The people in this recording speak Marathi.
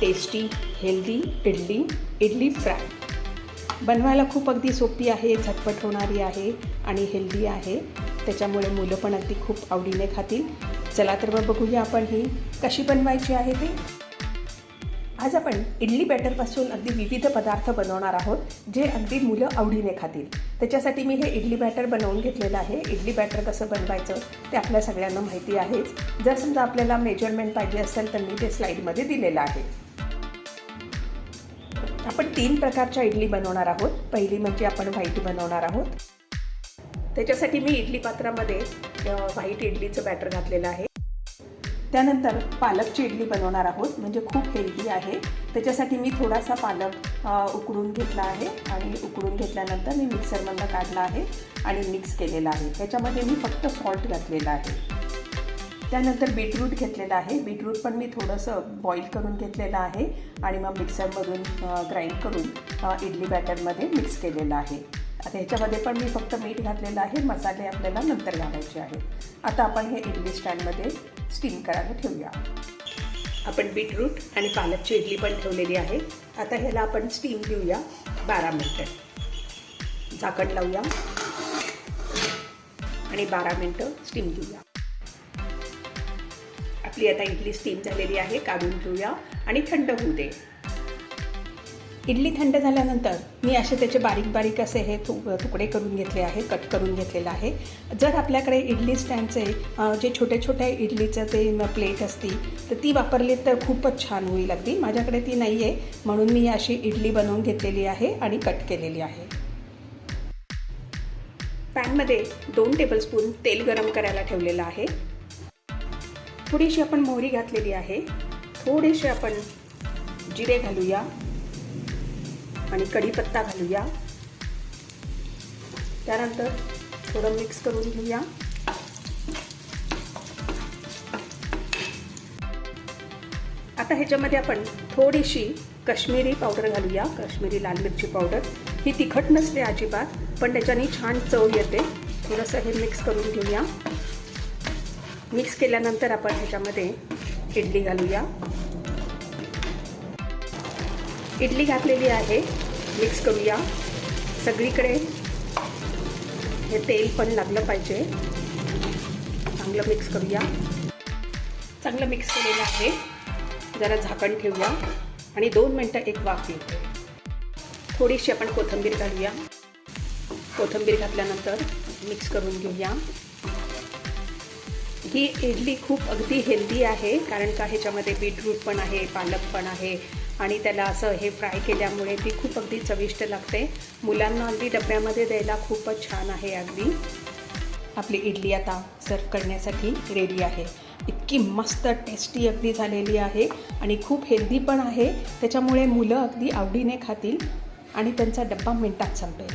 Tasty healthy idli idli fry बनवायला खूप अगदी सोपी आहे झटपट होणारी आहे आणि हेल्दी आहे. त्याच्यामुळे मुलं पण अगदी खूप आवडीने खातील. चला तर मग बघूया आपण ही कशी बनवायची आहे ती. आज आपण इडली बॅटरपासून अगदी विविध पदार्थ बनवणार आहोत जे अगदी मुलं आवडीने खातील. त्याच्यासाठी मी हे इडली बॅटर बनवून घेतलेलं आहे. इडली बॅटर कसं बनवायचं ते आपल्या सगळ्यांना माहिती आहेच. जर समजा आपल्याला मेजरमेंट पाहिजे असेल तर मी ते स्लाईडमध्ये दिलेलं आहे. आपण तीन प्रकारच्या इडली बनवणार आहोत. पहिली म्हणजे आपण व्हाईट बनवणार आहोत. त्याच्यासाठी मी इडली पात्रामध्ये व्हाईट इडलीचं बॅटर घातलेलं आहे. त्यानंतर पालकची इडली बनवणार आहोत म्हणजे खूप हेल्दी आहे. त्याच्यासाठी मी थोडासा पालक उकडून घेतला आहे आणि उकडून घेतल्यानंतर मी मिक्सरमधनं काढला आहे आणि मिक्स केलेला आहे. त्याच्यामध्ये मी फक्त सॉल्ट घातलेलं आहे. त्यानंतर बीटरूट घेतलेलं आहे. बीटरूट पण मी थोडंसं बॉईल करून घेतलेलं आहे आणि मग मिक्सरमधून ग्राइंड करून इडली बॅटरमध्ये मिक्स केलेलं आहे. आता ह्याच्यामध्ये पण मी फक्त मीठ घातलेलं आहे. मसाले आपल्याला नंतर घालायचे आहेत. आता आपण हे इडली स्टँडमध्ये स्टीम करायला ठेवूया. आपण बीटरूट आणि पालकची इडली पण ठेवलेली आहे. आता ह्याला आपण स्टीम देऊया बारा मिनटं. झाकण लावूया. आणि बारा मिनटं स्टीम देऊया. आपली आता इडली स्टीम झालेली आहे काढून घेऊया आणि थंड होऊ दे. इडली थंड झाल्यानंतर मी असे त्याचे बारीक बारीक असे हे तु तुकडे करून घेतले आहे कट करून घेतलेलं आहे. जर आपल्याकडे इडली स्टँडचे जे छोटे छोटे इडलीचं ते प्लेट असती तर ती वापरली तर खूपच छान होईल अगदी. माझ्याकडे ती नाही आहे म्हणून मी अशी इडली बनवून घेतलेली आहे आणि कट केलेली आहे. पॅनमध्ये दोन टेबलस्पून तेल गरम करायला ठेवलेलं आहे. थोडीशी आपण मोहरी घातलेली आहे. थोडेसे आपण जिरे घालूया आणि कढीपत्ता घालूया. त्यानंतर थोडं मिक्स करून घेऊया. आता ह्याच्यामध्ये आपण थोडीशी काश्मीरी पावडर घालूया. काश्मिरी लाल मिरची पावडर. ही तिखट नसते अजिबात पण त्याच्याने छान चव येते. थोडंसं हे मिक्स करून घेऊया. मिक्स केल्यानंतर आपण ह्याच्यामध्ये इडली घालूया. इडली घातलेली आहे मिक्स करूया. सगळीकडे हे तेल पण लागलं पाहिजे. चांगलं मिक्स करूया. चांगलं मिक्स केलेलं आहे. जरा झाकण ठेवूया आणि दोन मिनटं एक वाफ येते थोडीशी आपण कोथिंबीर घालूया. कोथिंबीर घातल्यानंतर मिक्स करून घेऊया. ही इडली खूप अगदी हेल्दी आहे कारण का ह्याच्यामध्ये बीटरूट पण आहे पालक पण आहे आणि त्याला असं हे फ्राय केल्यामुळे ती खूप अगदी चविष्ट लागते. मुलांना अगदी डब्यामध्ये द्यायला खूपच छान आहे अगदी. आपली इडली आता सर्व करण्यासाठी रेडी आहे. इतकी मस्त टेस्टी अगदी झालेली आहे आणि खूप हेल्दी पण आहे. त्याच्यामुळे मुलं अगदी आवडीने खातील आणि त्यांचा डब्बा मिनटात संपेल.